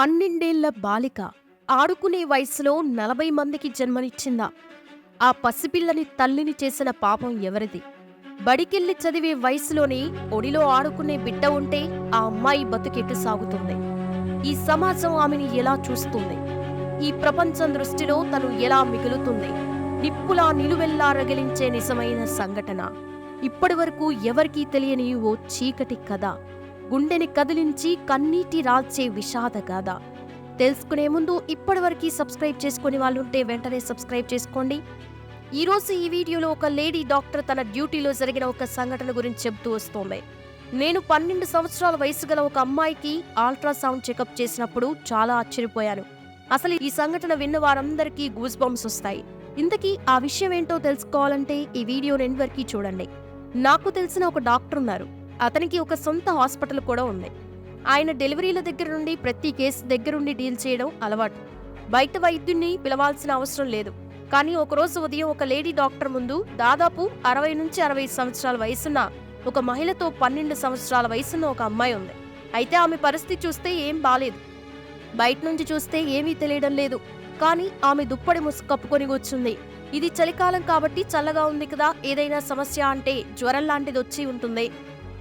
పన్నెండేళ్ళ బాలిక ఆడుకునే వయసులో నలభై మందికి జన్మనిచ్చిందా. ఆ పసిపిల్లని తల్లిని చేసిన పాపం ఎవరిది? బడికెళ్ళి చదివే వయసులోనే ఒడిలో ఆడుకునే బిడ్డ ఉంటే ఆ అమ్మాయి బతుకెట్టు సాగుతుంది? ఈ సమాజం ఆమెని ఎలా చూస్తుంది? ఈ ప్రపంచం దృష్టిలో తను ఎలా మిగులుతుంది? నిప్పులా నిలువెల్లా రగిలించే నిజమైన సంఘటన. ఇప్పటివరకు ఎవరికీ తెలియని ఓ చీకటి కథ. గుండెని కదిలించి కన్నీటి రాల్చే విషాద గాథ. తెలుసుకునే ముందు ఇప్పటివరకు సబ్స్క్రైబ్ చేసుకుని వాళ్ళు ఉంటే వెంటనే సబ్స్క్రైబ్ చేసుకోండి. ఈరోజు ఈ వీడియోలో ఒక లేడీ డాక్టర్ తన డ్యూటీలో జరిగిన ఒక సంఘటన గురించి చెబుతూ వస్తోంది. నేను పన్నెండు సంవత్సరాల వయసు గల ఒక అమ్మాయికి అల్ట్రాసౌండ్ చెకప్ చేసినప్పుడు చాలా ఆశ్చర్యపోయాను. అసలు ఈ సంఘటన విన్న వారందరికీ గూస్ బంప్స్ వస్తాయి. ఇంతకీ ఆ విషయం ఏంటో తెలుసుకోవాలంటే ఈ వీడియో ఎండ్ వరకు చూడండి. నాకు తెలిసిన ఒక డాక్టర్ ఉన్నారు. అతనికి ఒక సొంత హాస్పిటల్ కూడా ఉంది. ఆయన డెలివరీల దగ్గర నుండి ప్రతి కేసు దగ్గరుండి డీల్ చేయడం అలవాటు. బయట వైద్యుణ్ణి పిలవాల్సిన అవసరం లేదు. కానీ ఒకరోజు ఉదయం ఒక లేడీ డాక్టర్ ముందు దాదాపు అరవై నుంచి అరవై సంవత్సరాల వయసున్న ఒక మహిళతో పన్నెండు సంవత్సరాల వయసున్న ఒక అమ్మాయి ఉంది. అయితే ఆమె పరిస్థితి చూస్తే ఏం బాలేదు. బయట నుంచి చూస్తే ఏమీ తెలియడం లేదు. కానీ ఆమె దుప్పటి ముసుగు కప్పుకొని కూర్చుంది. ఇది చలికాలం కాబట్టి చల్లగా ఉంది కదా ఏదైనా సమస్య అంటే జ్వరం లాంటిది వచ్చి ఉంటుంది.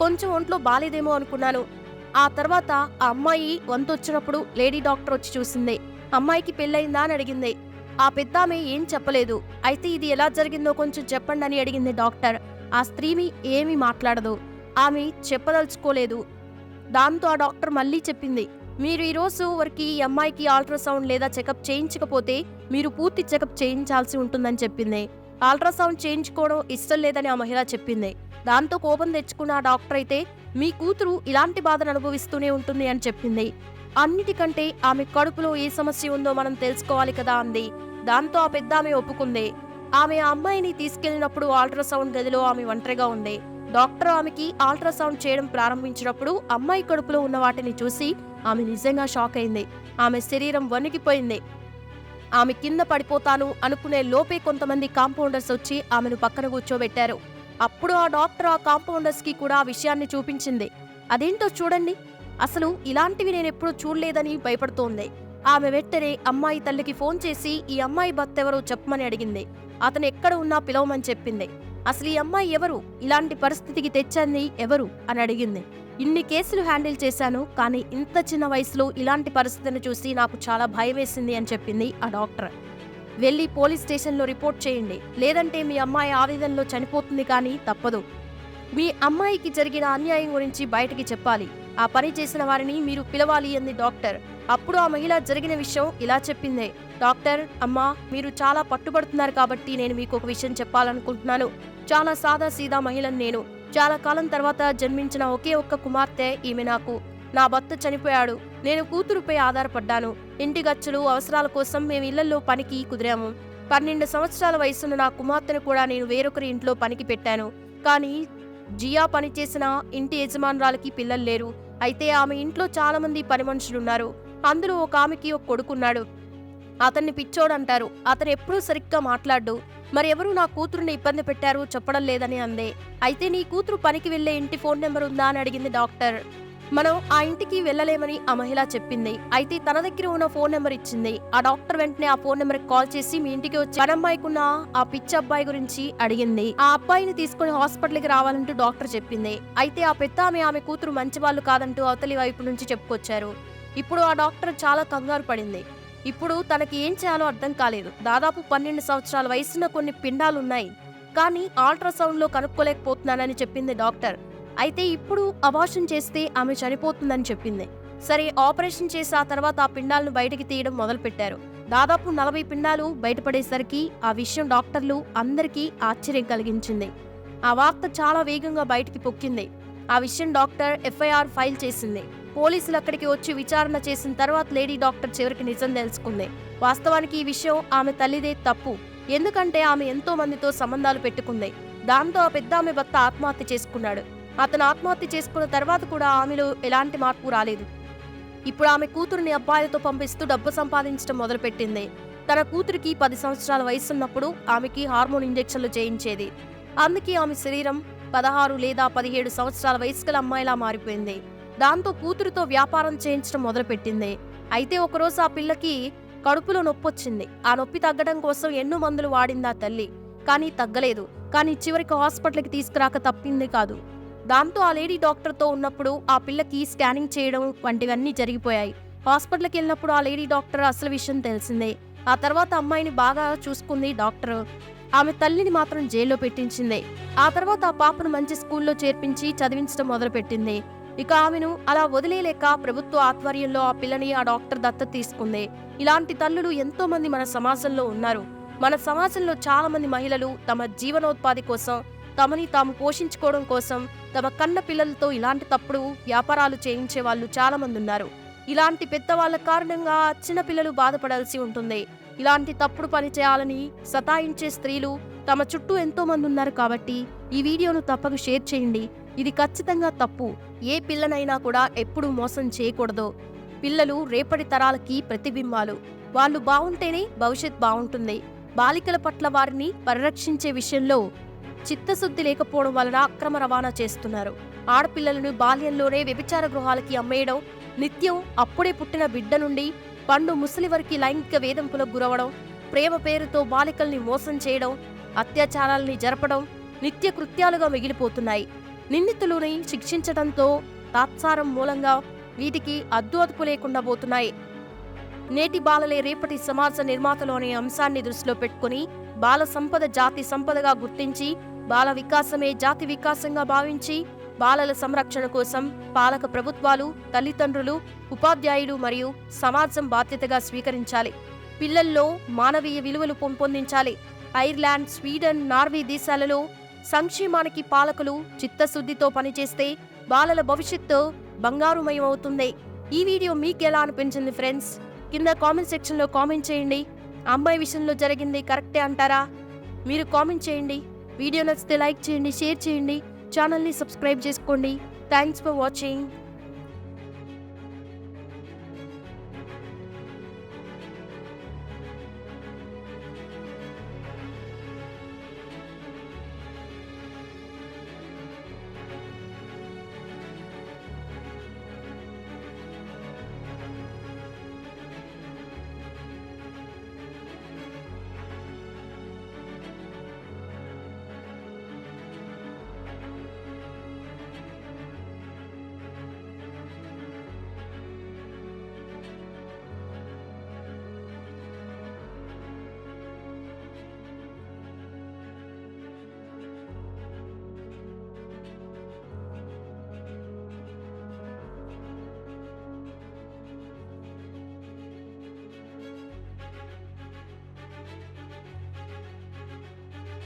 కొంచెం ఒంట్లో బాలేదేమో అనుకున్నాను. ఆ తర్వాత ఆ అమ్మాయి వంతొచ్చినప్పుడు లేడీ డాక్టర్ వచ్చి చూసింది. అమ్మాయికి పెళ్ళయిందా అని అడిగింది. ఆ పెద్దామె ఏం చెప్పలేదు. అయితే ఇది ఎలా జరిగిందో కొంచెం చెప్పండి అని అడిగింది డాక్టర్. ఆ స్త్రీని ఏమీ మాట్లాడదు. ఆమె చెప్పదలుచుకోలేదు. దాంతో ఆ డాక్టర్ మళ్ళీ చెప్పింది. మీరు ఈరోజు వరకు ఈ అమ్మాయికి అల్ట్రాసౌండ్ లేదా చెకప్ చేయించకపోతే మీరు పూర్తి చెకప్ చేయించాల్సి ఉంటుందని చెప్పింది. అల్ట్రాసౌండ్ చేయించుకోవడం ఇష్టం లేదని ఆ మహిళ చెప్పింది. దాంతో కోపం తెచ్చుకున్న ఆ డాక్టర్ అయితే మీ కూతురు ఇలాంటి బాధను అనుభవిస్తూనే ఉంటుంది అని చెప్పింది. అన్నిటికంటే ఆమె కడుపులో ఏ సమస్య ఉందో మనం తెలుసుకోవాలి కదా అంది. దాంతో ఆ పెద్ద ఆమె ఒప్పుకుంది. ఆమె ఆ అమ్మాయిని తీసుకెళ్ళినప్పుడు అల్ట్రాసౌండ్ గదిలో ఆమె ఒంటరిగా ఉంది. డాక్టర్ ఆమెకి అల్ట్రాసౌండ్ చేయడం ప్రారంభించినప్పుడు అమ్మాయి కడుపులో ఉన్న వాటిని చూసి ఆమె నిజంగా షాక్ అయింది. ఆమె శరీరం వణికిపోయింది. ఆమె కింద పడిపోతాను అనుకునే లోపే కొంతమంది కాంపౌండర్స్ వచ్చి ఆమెను పక్కన కూర్చోబెట్టారు. అప్పుడు ఆ డాక్టర్ ఆ కాంపౌండర్స్కి కూడా ఆ విషయాన్ని చూపించింది. అదేంటో చూడండి. అసలు ఇలాంటివి నేను ఎప్పుడూ చూడలేదని భయపడుతోంది. ఆమె వెంటనే అమ్మాయి తల్లికి ఫోన్ చేసి ఈ అమ్మాయి భర్త ఎవరో చెప్పమని అడిగింది. అతను ఎక్కడ ఉన్నా పిలవమని చెప్పింది. అసలు ఈ అమ్మాయి ఎవరు? ఇలాంటి పరిస్థితికి తెచ్చింది ఎవరు? అని అడిగింది. ఇన్ని కేసులు హ్యాండిల్ చేశాను కానీ ఇంత చిన్న వయసులో ఇలాంటి పరిస్థితిని చూసి నాకు చాలా భయం వేసింది అని చెప్పింది ఆ డాక్టర్. వెళ్ళి పోలీస్ స్టేషన్లో రిపోర్ట్ చేయండి. లేదంటే మీ అమ్మాయి ఆవేదనలో చనిపోతుంది కానీ తప్పదు. మీ అమ్మాయికి జరిగిన అన్యాయం గురించి బయటికి చెప్పాలి. ఆ పని చేసిన వారిని మీరు పిలవాలి అంది డాక్టర్. అప్పుడు ఆ మహిళ జరిగిన విషయం ఇలా చెప్పింది. డాక్టర్ అమ్మా మీరు చాలా పట్టుబడుతున్నారు కాబట్టి నేను మీకు ఒక విషయం చెప్పాలనుకుంటున్నాను. చాలా సాదా సీదా మహిళను నేను. చాలా కాలం తర్వాత జన్మించిన ఒకే ఒక్క కుమార్తె ఈమె నాకు. నా భర్త చనిపోయాడు. నేను కూతురుపై ఆధారపడ్డాను. ఇంటి గచ్చులు అవసరాల కోసం మేము ఇళ్ళలో పనికి కుదిరాము. పన్నెండు సంవత్సరాల వయసున్న నా కుమార్తెను కూడా నేను వేరొకరి ఇంట్లో పనికి పెట్టాను. కానీ జియా పనిచేసిన ఇంటి యజమానురాలకి పిల్లలు లేరు. అయితే ఆమె ఇంట్లో చాలా మంది పని మనుషులున్నారు. అందులో ఒక ఆమెకి ఒక కొడుకున్నాడు. అతన్ని పిచ్చోడంటారు అతను ఎప్పుడూ సరిగ్గా మాట్లాడు మరి ఎవరు నా కూతురుని ఇబ్బంది పెట్టారు చెప్పడం లేదని అందే. అయితే నీ కూతురు పనికి వెళ్ళే ఇంటి ఫోన్ నెంబర్ ఉందా అని అడిగింది డాక్టర్. మనం ఆ ఇంటికి వెళ్ళలేమని ఆ మహిళ చెప్పింది. అయితే తన దగ్గర ఉన్న ఫోన్ నెంబర్ ఇచ్చింది. ఆ డాక్టర్ వెంటనే ఆ ఫోన్ నెంబర్ కాల్ చేసి మీ ఇంటికి వచ్చి పనమ్మాయికున్న ఆ పిచ్చి అబ్బాయి గురించి అడిగింది. ఆ అబ్బాయిని తీసుకుని హాస్పిటల్కి రావాలంటూ డాక్టర్ చెప్పింది. అయితే ఆ పెద్ద ఆమె ఆమె కూతురు మంచి వాళ్ళు కాదంటూ అవతలి వైపు నుంచి చెప్పుకొచ్చారు. ఇప్పుడు ఆ డాక్టర్ చాలా కంగారు పడింది. ఇప్పుడు తనకి ఏం చేయాలో అర్థం కాలేదు. దాదాపు పన్నెండు సంవత్సరాల వయసున్న కొన్ని పిండాలున్నాయి. కానీ అల్ట్రాసౌండ్లో కనుక్కోలేకపోతున్నానని చెప్పింది డాక్టర్. అయితే ఇప్పుడు అబార్షన్ చేస్తే ఆమె చనిపోతుందని చెప్పింది. సరే ఆపరేషన్ చేసి ఆ తర్వాత ఆ పిండాలను బయటికి తీయడం మొదలుపెట్టారు. దాదాపు నలభై పిండాలు బయటపడేసరికి ఆ విషయం డాక్టర్లు అందరికీ ఆశ్చర్యం కలిగించింది. ఆ వార్త చాలా వేగంగా బయటికి పొక్కింది. ఆ విషయం డాక్టర్ ఎఫ్ఐఆర్ ఫైల్ చేసింది. పోలీసులు అక్కడికి వచ్చి విచారణ చేసిన తర్వాత లేడీ డాక్టర్ చివరికి నిజం తెలుసుకుంది. వాస్తవానికి ఈ విషయం ఆమె తల్లిదే తప్పు. ఎందుకంటే ఆమె ఎంతో మందితో సంబంధాలు పెట్టుకుంది. దాంతో ఆ పెద్ద ఆమె భర్త ఆత్మహత్య చేసుకున్నాడు. అతను ఆత్మహత్య చేసుకున్న తర్వాత కూడా ఆమెలో ఎలాంటి మార్పు రాలేదు. ఇప్పుడు ఆమె కూతురుని అబ్బాయిలతో పంపిస్తూ డబ్బు సంపాదించడం మొదలుపెట్టింది. తన కూతురికి పది సంవత్సరాల వయసున్నప్పుడు ఆమెకి హార్మోన్ ఇంజెక్షన్లు చేయించేది. అందుకే ఆమె శరీరం పదహారు లేదా పదిహేడు సంవత్సరాల వయసు గల అమ్మాయిలా మారిపోయింది. దాంతో కూతురుతో వ్యాపారం చేయించడం మొదలుపెట్టింది. అయితే ఒకరోజు ఆ పిల్లకి కడుపులో నొప్పి వచ్చింది ఆ నొప్పి తగ్గడం కోసం ఎన్నో మందులు వాడిందా తల్లి. కానీ తగ్గలేదు. కానీ చివరికి హాస్పిటల్కి తీసుకురాక తప్పింది కాదు. దాంతో ఆ లేడీ డాక్టర్తో ఉన్నప్పుడు ఆ పిల్లకి స్కానింగ్ చేయడం వంటివన్నీ జరిగిపోయాయి. హాస్పిటల్కి వెళ్ళినప్పుడు ఆ లేడీ డాక్టర్ అసలు విషయం తెలిసిందే. ఆ తర్వాత అమ్మాయిని బాగా చూసుకుంది డాక్టర్. ఆమె తల్లిని మాత్రం జైల్లో పెట్టించింది. ఆ తర్వాత ఆ పాపను మంచి స్కూల్లో చేర్పించి చదివించడం మొదలుపెట్టింది. ఇక ఆమెను అలా వదిలేలేక ప్రభుత్వ ఆధ్వర్యంలో ఆ పిల్లని ఆ డాక్టర్ దత్తత తీసుకుంది. ఇలాంటి తల్లులు ఎంతో మంది మన సమాజంలో ఉన్నారు. మన సమాజంలో చాలా మంది మహిళలు తమ జీవనోత్పాది కోసం తమని తాము పోషించుకోవడం కోసం తమ కన్న పిల్లలతో ఇలాంటి తప్పుడు వ్యాపారాలు చేయించే వాళ్ళు చాలా మంది ఉన్నారు ఇలాంటి పెద్దవాళ్ళ కారణంగా చిన్న పిల్లలు బాధపడాల్సి ఉంటుంది. ఇలాంటి తప్పుడు పని చేయాలని సతాయించే స్త్రీలు తమ చుట్టూ ఎంతో మంది ఉన్నారు కాబట్టి ఈ వీడియోను తప్పక షేర్ చేయండి. ఇది ఖచ్చితంగా తప్పు. ఏ పిల్లనైనా కూడా ఎప్పుడూ మోసం చేయకూడదు. పిల్లలు రేపటి తరాలకి ప్రతిబింబాలు. వాళ్ళు బాగుంటేనే భవిష్యత్ బాగుంటుంది బాలికల పట్ల వారిని పరిరక్షించే విషయంలో చిత్తశుద్ధి లేకపోవడం వలన అక్రమ రవాణా చేస్తున్నారు. ఆడపిల్లలను బాల్యంలోనే వ్యభిచార గృహాలకి అమ్మేయడం నిత్యం అప్పుడే పుట్టిన బిడ్డ నుండి పండు ముసలి వరకు లైంగిక వేధింపులకు గురవడం ప్రేమ పేరుతో బాలికల్ని మోసం చేయడం అత్యాచారాల్ని జరపడం నిత్య కృత్యాలుగా మిగిలిపోతున్నాయి. నిందితులని శిక్షించడంతో తాత్సారం మూలంగా వీటికి అద్దు అదుపు లేకుండా పోతున్నాయి. నేటి బాలలే రేపటి సమాజ నిర్మాతలు అనే అంశాన్ని దృష్టిలో పెట్టుకుని బాల సంపద జాతి సంపదగా గుర్తించి బాల వికాసమే జాతి వికాసంగా భావించి బాలల సంరక్షణ కోసం పాలక ప్రభుత్వాలు తల్లిదండ్రులు ఉపాధ్యాయులు మరియు సమాజం బాధ్యతగా స్వీకరించాలి. పిల్లల్లో మానవీయ విలువలు పెంపొందించాలి ఐర్లాండ్ స్వీడన్ నార్వే దేశాలలో సంక్షేమానికి పాలకులు చిత్తశుద్ధితో పనిచేస్తే బాలల భవిష్యత్తు బంగారుమయం అవుతుంది ఈ వీడియో మీకు ఎలా అనిపించింది ఫ్రెండ్స్? కింద కామెంట్ సెక్షన్లో కామెంట్ చేయండి. అమ్మాయి విషయంలో జరిగింది కరెక్టే అంటారా? మీరు కామెంట్ చేయండి. వీడియో నచ్చితే లైక్ చేయండి షేర్ చేయండి. ఛానల్ని సబ్స్క్రైబ్ చేసుకోండి. Thanks for watching.